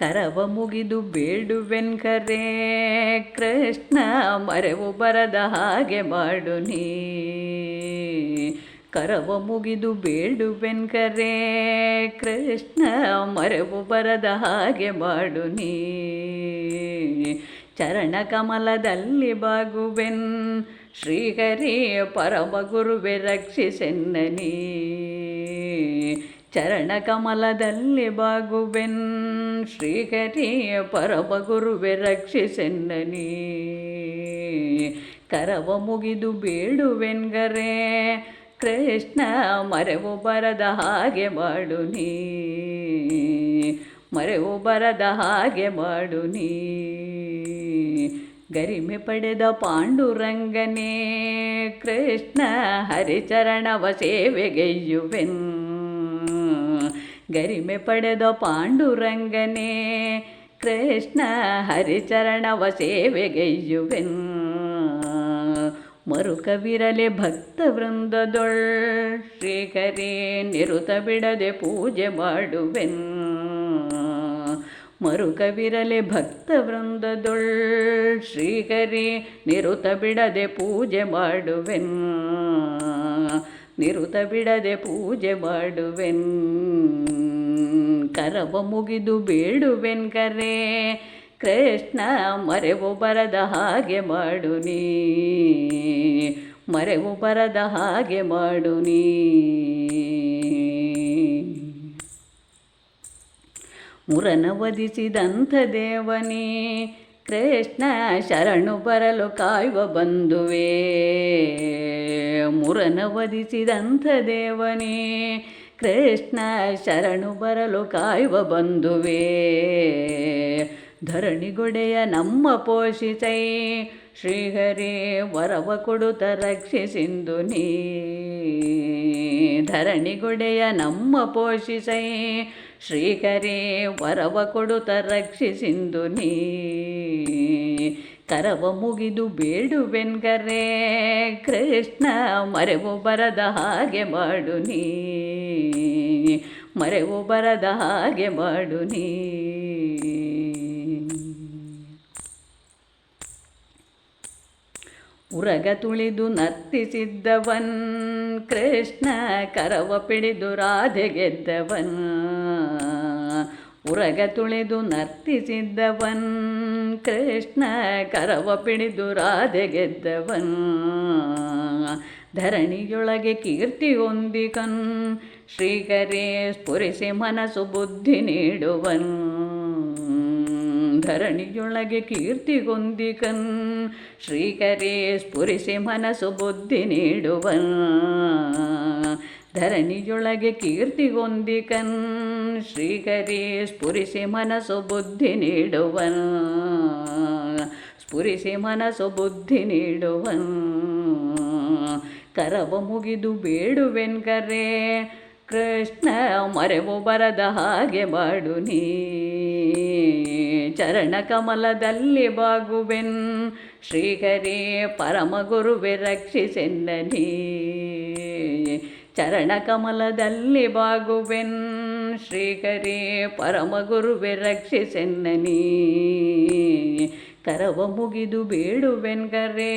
ಕರವ ಮುಗಿದು ಬೇಡುವೆನ್ಕರೇ ಕೃಷ್ಣ ಮರೆವು ಬರದ ಹಾಗೆ ಮಾಡು ನೀ. ಕರವ ಮುಗಿದು ಬೇಡುವೆನ್ಕರೇ ಕೃಷ್ಣ ಮರೆವು ಬರದ ಹಾಗೆ ಮಾಡು ನೀ. ಚರಣ ಕಮಲದಲ್ಲಿ ಬಾಗುವೆನ್, ಶ್ರೀಹರಿ ಪರಮ ಗುರುವೆ ರಕ್ಷಿಸೆನ್ನ ನೀ. ಚರಣ ಕಮಲದಲ್ಲಿ ಬಾಗುವೆನ್ ಶ್ರೀಹರಿ ಪರಮ ಗುರುವೆ ರಕ್ಷಿಸೆನ್ನನಿ ಕರವ ಮುಗಿದು ಬೇಡುವೆನ್ಗರೆ ಕೃಷ್ಣ ಮರೆವು ಬರದ ಹಾಗೆ ಮಾಡು ನೀ. ಮರೆವು ಬರದ ಹಾಗೆ ಮಾಡು ನೀ. ಗರಿಮೆ ಪಡೆದ ಪಾಂಡುರಂಗನೇ, ಕೃಷ್ಣ ಹರಿಚರಣವ ಸೇವೆಗೈಯುವೆನ್ ಗರಿಮೆ ಪಡೆದ ಪಾಂಡುರಂಗನೇ ಕೃಷ್ಣ ಹರಿಚರಣವ ಸೇವೆಗೈಯುವೆನ್ ಮರುಕವಿರಲೆ ಭಕ್ತ ವೃಂದದೊಳ್ ಶ್ರೀಕರೇ ನಿರುತ ಬಿಡದೆ ಪೂಜೆ ಮಾಡುವೆನ್. ಮರುಕವಿರಲೆ ಭಕ್ತ ವೃಂದದೊಳ್ ಶ್ರೀಹರಿ ನಿರುತ ಬಿಡದೆ ಪೂಜೆ ಮಾಡುವೆನ್. ನಿರುತ ಬಿಡದೆ ಪೂಜೆ ಮಾಡುವೆನ್. ಕರವ ಮುಗಿದು ಬೇಡುವೆನ್ ಕರೆ. ಕೃಷ್ಣ ಮರೆವು ಬರದ ಹಾಗೆ ಮಾಡು ನೀ. ಮರೆವು ಬರದ ಹಾಗೆ ಮಾಡು ನೀ. ಮುರನ ದೇವನೇ, ಕೃಷ್ಣ ಶರಣು ಬರಲು ಕಾಯುವ ಬಂಧುವೇ. ಮುರನ ದೇವನೇ, ಕೃಷ್ಣ ಶರಣು ಬರಲು ಕಾಯುವ ಬಂಧುವೇ. ಧರಣಿಗೊಡೆಯ ನಮ್ಮ ಪೋಷಿಸೈ, ಶ್ರೀಹರಿ, ವರವ ಕೊಡುತ್ತ ರಕ್ಷಿಸಿಂದು ನೀ. ಧರಣಿಗೊಡೆಯ ನಮ್ಮ ಪೋಷಿಸೈ ಶ್ರೀಹರಿ ವರವ ಕೊಡುತ್ತ ರಕ್ಷಿಸಿಂದು ನೀ. ಕರವ ಮುಗಿದು ಬೇಡುವೆನ್ಗರೇ, ಕೃಷ್ಣ ಮರೆವು ಬರದ ಹಾಗೆ ಮಾಡು ನೀ. ಮರೆವು ಬರದ ಹಾಗೆ ಮಾಡು ನೀ. ಉರಗ ತುಳಿದು ನರ್ತಿಸಿದ್ದವನ್, ಕೃಷ್ಣ ಕರವ ಪಿಡಿದು ರಾಧೆ ಗೆದ್ದವನ್ ಉರಗ ತುಳಿದು ನರ್ತಿಸಿದ್ದವನ್, ಕೃಷ್ಣ ಕರವ ಪಿಡಿದು ರಾಧೆ ಗೆದ್ದವನ್. ಧರಣಿಯೊಳಗೆ ಕೀರ್ತಿ ಹೊಂದಿಕನ್ ಶ್ರೀಕರೇ ಸ್ಫುರಿಸಿ ಮನಸ್ಸು ಬುದ್ಧಿ ನೀಡುವನ್. ಧರಣಿಯೊಳಗೆ ಕೀರ್ತಿಗೊಂದಿಕನ್ ಶ್ರೀಕರೇ ಸ್ಫುರಿಸಿ ಮನಸ್ಸು ಬುದ್ಧಿ ನೀಡುವನ್. ಧರಣಿಯೊಳಗೆ ಕೀರ್ತಿಗೊಂದಿಕನ್ ಶ್ರೀಕರಿ ಸ್ಫುರಿಸಿ ಮನಸ್ಸು ಬುದ್ಧಿ ನೀಡುವನ್. ಸ್ಫುರಿಸಿ ಮನಸ್ಸು ಬುದ್ಧಿ ನೀಡುವನ್. ಕರವ ಮುಗಿದು ಬೇಡುವೆನ್ಕರೆ ಕೃಷ್ಣ ಮರೆವು ಬರದ ಹಾಗೆ ಮಾಡು ನೀ. ಚರಣ ಕಮಲದಲ್ಲಿ ಬಾಗುವೆನ್. ಶ್ರೀಹರಿ ಪರಮ ಗುರುವೆ ರಕ್ಷಿಸೆನ್ನ ನೀ. ಚರಣ ಕಮಲದಲ್ಲಿ ಬಾಗುವೆನ್. ಶ್ರೀಹರಿ, ಪರಮ ಗುರುವೆ ರಕ್ಷಿಸೆನ್ನ ಕರವ ಮುಗಿದು ಬೇಡುವೆನ್ಗರೆ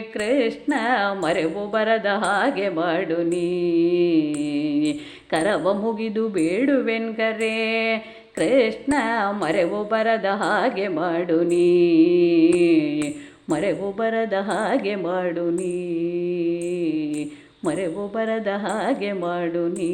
ಕೃಷ್ಣ, ಮರೆವು ಬರದ ಹಾಗೆ ಮಾಡು ನೀ ಕರವ ಮುಗಿದು ಬೇಡುವೆನ್ಗರೆ ಕೃಷ್ಣ, ಮರೆವು ಬರದ ಹಾಗೆ ಮಾಡು ನೀ ಮರೆವು ಬರದ ಹಾಗೆ ಮಾಡು ನೀ ಮರೆವು ಬರದ ಹಾಗೆ ಮಾಡು ನೀ.